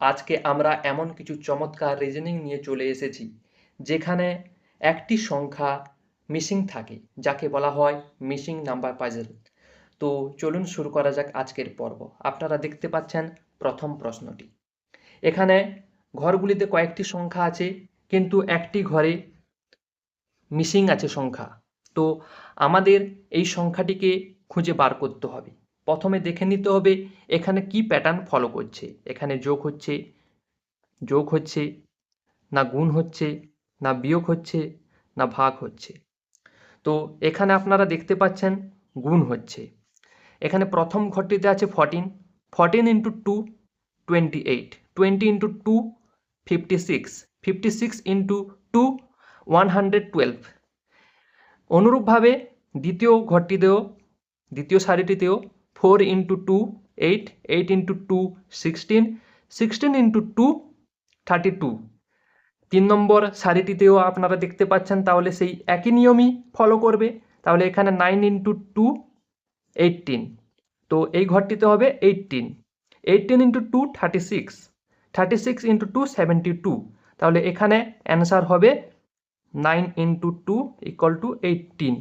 আজকে আমরা এমন কিছু চমৎকার রিজনিং নিয়ে চলে এসেছি, যেখানে একটি সংখ্যা মিসিং থাকে, যাকে বলা হয় মিসিং নাম্বার পাজেল তো চলুন শুরু করা যাক আজকের পর্ব। আপনারা দেখতে পাচ্ছেন প্রথম প্রশ্নটি। এখানে ঘরগুলিতে কয়েকটি সংখ্যা আছে, কিন্তু একটি ঘরে মিসিং আছে সংখ্যা। তো আমাদের এই সংখ্যাটিকে খুঁজে বার করতে হবে। প্রথমে দেখে নিতে হবে এখানে কি প্যাটার্ন ফলো করছে। এখানে যোগ হচ্ছে যোগ হচ্ছে, না গুণ হচ্ছে, না বিয়োগ হচ্ছে, না ভাগ হচ্ছে। তো এখানে আপনারা দেখতে পাচ্ছেন গুণ হচ্ছে। এখানে প্রথম ঘরটিতে আছে fourteen fourteen into two twenty eight twenty into two fifty six fifty six into two one hundred twelve অনুরূপভাবে দ্বিতীয় ঘরটিতেও, দ্বিতীয় সারিটিতেও four into two, eight eight into two, sixteen sixteen into two thirty two তিন নম্বর সারিটিতেও আপনারা দেখতে পাচ্ছেন, তাহলে সেই একই নিয়মই ফলো করবে। তাহলে এখানে নাইন ইন্টু টু এইটিন তো এই ঘরটিতে হবে eighteen eighteen into two thirty six thirty six into two seventy two তাহলে এখানে অ্যান্সার হবে nine into two equal to eighteen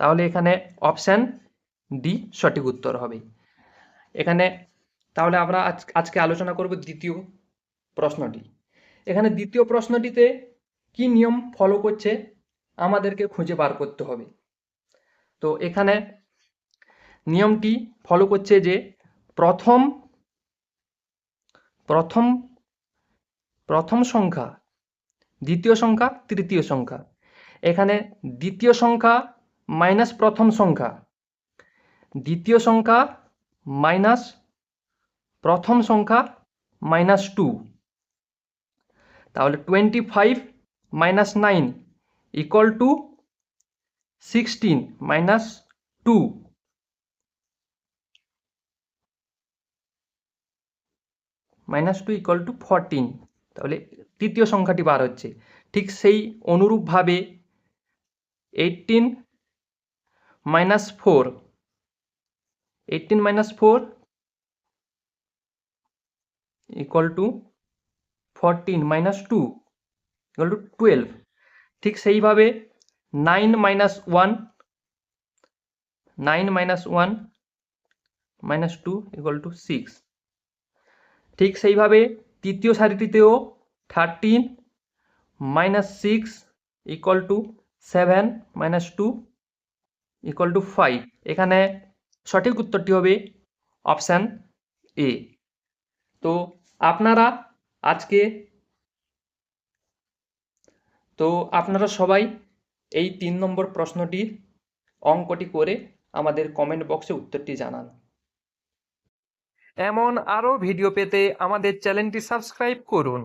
তাহলে এখানে অপশান ডি সঠিক উত্তর হবে। এখানে তাহলে আমরা আজ, আজকে আলোচনা করব দ্বিতীয় প্রশ্নটি। এখানে দ্বিতীয় প্রশ্নটিতে কি নিয়ম ফলো করছে আমাদেরকে খুঁজে বার করতে হবে। তো এখানে নিয়মটি ফলো করছে যে প্রথম প্রথম প্রথম সংখ্যা, দ্বিতীয় সংখ্যা, তৃতীয় সংখ্যা। এখানে দ্বিতীয় সংখ্যা মাইনাস প্রথম সংখ্যা। দ্বিতীয় সংখ্যা মাইনাস প্রথম সংখ্যা মাইনাস টু। তাহলে twenty five minus nine equal to sixteen minus two. Minus two equal to fourteen তাহলে তৃতীয় সংখ্যাটি বার হচ্ছে। ঠিক সেই অনুরূপভাবে eighteen minus four eighteen minus four equal to fourteen minus two equal to twelve ঠিক সেইভাবে nine minus one nine minus one minus two equal to six ঠিক সেইভাবে তৃতীয় সারিটিতেও thirteen minus six equal to seven minus two equal to five এখানে সঠিক উত্তরটি হবে option A. তো আপনারা আজকে তো আপনারা সবাই এই তিন নম্বর প্রশ্নটির অঙ্কটি করে আমাদের কমেন্ট বক্সে উত্তরটি জানান। এমন আরও ভিডিও পেতে আমাদের চ্যানেলটি সাবস্ক্রাইব করুন।